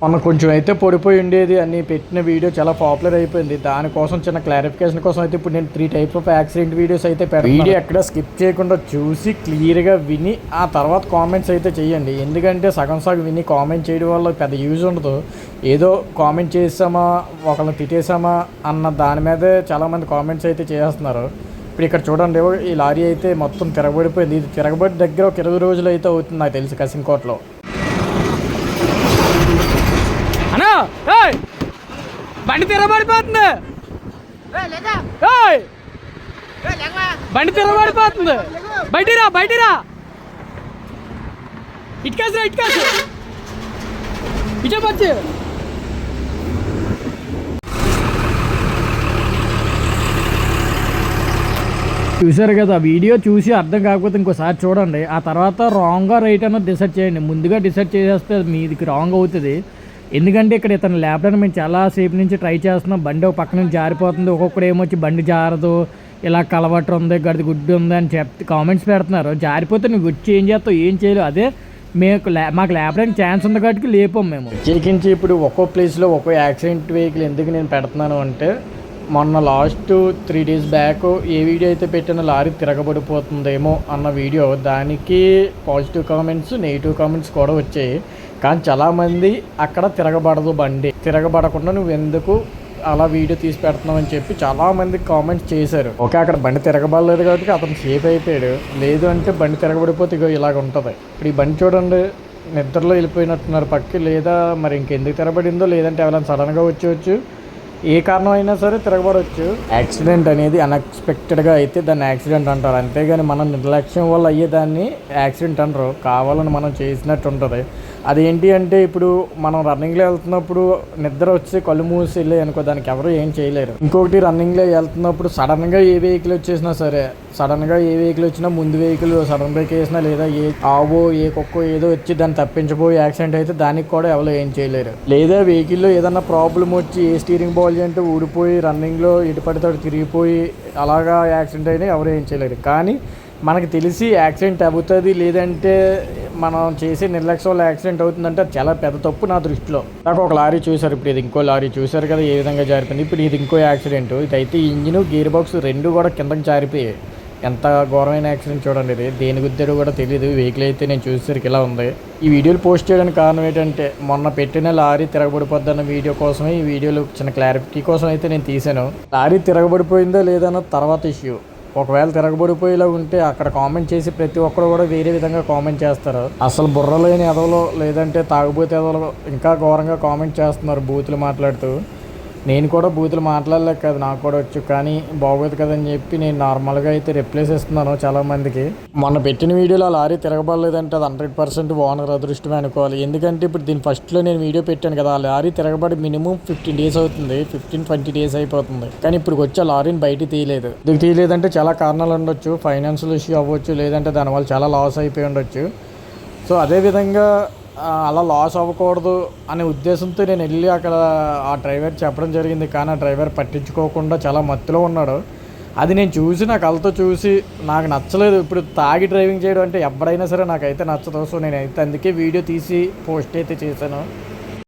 మొన్న కొంచెం అయితే పడిపోయి ఉండేది అని పెట్టిన వీడియో చాలా పాపులర్ అయిపోయింది. దానికోసం చిన్న క్లారిఫికేషన్ కోసం అయితే ఇప్పుడు నేను three types of accident videos అయితే వీడియో ఎక్కడ స్కిప్ చేయకుండా చూసి క్లియర్గా విని ఆ తర్వాత కామెంట్స్ అయితే చేయండి. ఎందుకంటే సగం సగం విని కామెంట్ చేయడం వల్ల పెద్ద యూజ్ ఉండదు. ఏదో కామెంట్ చేసామా ఒకరిని తిట్టేసామా అన్న దాని మీదే చాలామంది కామెంట్స్ అయితే చేస్తున్నారు. ఇప్పుడు ఇక్కడ చూడండి ఈ లారీ అయితే మొత్తం తిరగబడిపోయింది. ఇది తిరగబడి దగ్గర ఒక ఇరవై రోజులు అయితే అవుతుంది నాకు తెలిసి కసింకోటలో. అన్నా ఏయ్! బండి తిరగబడిపోతుంది ఏయ్! బండి తిరగబడిపోతుంది బయటిరా బయటిరా. ఇటుకేసి ఇటుకేసి. ఇచ్చే చూసారు కదా వీడియో చూసి అర్థం కాకపోతే ఇంకోసారి చూడండి. ఆ తర్వాత రాంగ్గా రైట్ అన్నది డిసైడ్ చేయండి. ముందుగా డిసైడ్ చేసేస్తే మీదికి రాంగ్ అవుతుంది. ఎందుకంటే ఇక్కడ ఇతను లేపడానికి మేము చాలాసేపు నుంచి ట్రై చేస్తున్నాం. బండి ఒక పక్క నుంచి జారిపోతుంది. ఒక్కొక్కడు ఏమొచ్చి బండి జారదు. ఇలా కలవట్టు ఉంది గడిది గుడ్డు ఉంది అని చెప్తే కామెంట్స్ పెడుతున్నారు. జారిపోతే నువ్వు వచ్చి ఏం చేస్తావు ఏం చేయలేవు. అదే మీకు మాకు లేపడానికి ఛాన్స్ ఉంది కాబట్టి లేపాం మేము. చేకించి ఇప్పుడు ఒక్కో ప్లేస్లో ఒక్కో యాక్సిడెంట్ వెహికల్ ఎందుకు నేను పెడుతున్నాను అంటే మొన్న లాస్ట్ త్రీ డేస్ బ్యాక్ ఏ వీడియో అయితే పెట్టిన లారీ తిరగబడిపోతుందేమో అన్న వీడియో దానికి పాజిటివ్ కామెంట్స్ నెగిటివ్ కామెంట్స్ కూడా వచ్చాయి. కానీ చాలామంది అక్కడ తిరగబడదు బండి. తిరగబడకుండా నువ్వు ఎందుకు అలా వీడియో తీసి పెడుతున్నావు అని చెప్పి చాలామంది కామెంట్స్ చేశారు. ఓకే అక్కడ బండి తిరగబడలేదు కాబట్టి అతను సేఫ్ అయిపోయాడు. లేదు అంటే బండి తిరగబడిపోతే ఇగో ఇలాగ ఉంటుంది. ఇప్పుడు ఈ బండి చూడండి నిద్రలో వెళ్ళిపోయినట్టున్నారు పక్కి. లేదా మరి ఇంకెందుకు తిరగబడిందో లేదంటే ఎవరైనా సడన్గా వచ్చేవచ్చు ఏ కారణం అయినా సరే తిరగబడవచ్చు యాక్సిడెంట్ అనేది అన్ఎక్స్పెక్టెడ్గా అయితే దాన్ని యాక్సిడెంట్ అంటారు. అంతేగాని మన నిర్లక్ష్యం వల్ల అయ్యేదాన్ని యాక్సిడెంట్ అంటారు. కావాలని మనం చేసినట్టు ఉంటుంది. అదేంటి అంటే ఇప్పుడు మనం రన్నింగ్లో వెళ్తున్నప్పుడు నిద్ర వచ్చి కళ్ళు మూసి వెళ్ళి అనుకో దానికి ఎవరు ఏం చేయలేరు. ఇంకొకటి రన్నింగ్లో వెళ్తున్నప్పుడు సడన్గా ఏ వెహికల్ వచ్చేసినా సరే సడన్గా ఏ వెహికల్ వచ్చినా ముందు వెహికల్ సడన్ బ్రేక్ వేసినా లేదా ఏ ఆవో ఏ కుక్కో ఏదో వచ్చి దాన్ని తప్పించబోయి యాక్సిడెంట్ అయితే దానికి కూడా ఎవరు ఏం చేయలేరు. లేదా వెహికల్లో ఏదన్నా ప్రాబ్లం వచ్చి ఏ స్టీరింగ్ బాల్ అంటే ఊడిపోయి రన్నింగ్లో ఇటుపడితే తిరిగిపోయి అలాగా యాక్సిడెంట్ అయినా ఎవరు ఏం చేయలేరు. కానీ మనకు తెలిసి యాక్సిడెంట్ అవుతుంది లేదంటే మనం చేసే నిర్లక్ష్యం వల్ల యాక్సిడెంట్ అవుతుందంటే అది చాలా పెద్ద తప్పు నా దృష్టిలో. నాకు ఒక లారీ చూశారు ఇప్పుడు ఇది ఇంకో లారీ చూశారు కదా ఏ విధంగా జారిపోయింది. ఇప్పుడు ఇది ఇంకో యాక్సిడెంట్. ఇదైతే ఇంజిన్ గేర్ బాక్స్ రెండు కూడా కిందకి జారిపోయాయి. ఎంత ఘోరమైన యాక్సిడెంట్ చూడండి ఇది. దేని గుద్దారో కూడా తెలియదు వెహికల్ అయితే నేను చూసేసరికి ఇలా ఉంది. ఈ వీడియోలు పోస్ట్ చేయడానికి కారణం ఏంటంటే మొన్న పెట్టిన లారీ తిరగబడిపోద్దన్న వీడియో కోసమే ఈ వీడియోలు చిన్న క్లారిటీ కోసం అయితే నేను తీసాను లారీ తిరగబడిపోయిందో లేదన్న తర్వాత ఇష్యూ ఒకవేళ తిరగబడిపోయేలా ఉంటే అక్కడ కామెంట్ చేసి ప్రతి ఒక్కరు కూడా వేరే విధంగా కామెంట్ చేస్తారు. అసలు బుర్ర లేని ఎదవలో లేదంటే తాగుబోతే ఎదవలో ఇంకా ఘోరంగా కామెంట్ చేస్తున్నారు బూతులు మాట్లాడుతూ. నేను కూడా బూతులు మాట్లాడలేక కదా నాకు కూడా వచ్చు కానీ బాగోదు కదని చెప్పి నేను నార్మల్గా అయితే రిప్లేస్ ఇస్తున్నాను చాలామందికి. మొన్న పెట్టిన వీడియోలో ఆ లారీ తిరగబడలేదంటే అది హండ్రెడ్ పర్సెంట్ ఓనర్ అదృష్టమే అనుకోవాలి. ఎందుకంటే ఇప్పుడు దీని ఫస్ట్లో నేను వీడియో పెట్టాను కదా ఆ లారీ తిరగబడి మినిమం ఫిఫ్టీన్ డేస్ అవుతుంది ఫిఫ్టీన్ ట్వంటీ డేస్ అయిపోతుంది. కానీ ఇప్పుడు వచ్చి ఆ లారీని బయట తీయలేదు. ఇది తీయలేదంటే చాలా కారణాలు ఉండొచ్చు ఫైనాన్షియల్ ఇష్యూ అవ్వచ్చు లేదంటే దానివల్ల చాలా లాస్ అయిపోయి ఉండొచ్చు. సో అదేవిధంగా అలా లాస్ అవ్వకూడదు అనే ఉద్దేశంతో నేను వెళ్ళి అక్కడ ఆ డ్రైవర్ చెప్పడం జరిగింది. కానీ ఆ డ్రైవర్ పట్టించుకోకుండా చాలా మత్తులో ఉన్నాడు. అది నేను చూసి నా కళ్ళతో చూసి నాకు నచ్చలేదు. ఇప్పుడు తాగి డ్రైవింగ్ చేయడం అంటే ఎవరైనా సరే నాకైతే నచ్చదు. సో నేనైతే అందుకే వీడియో తీసి పోస్ట్ అయితే చేశాను.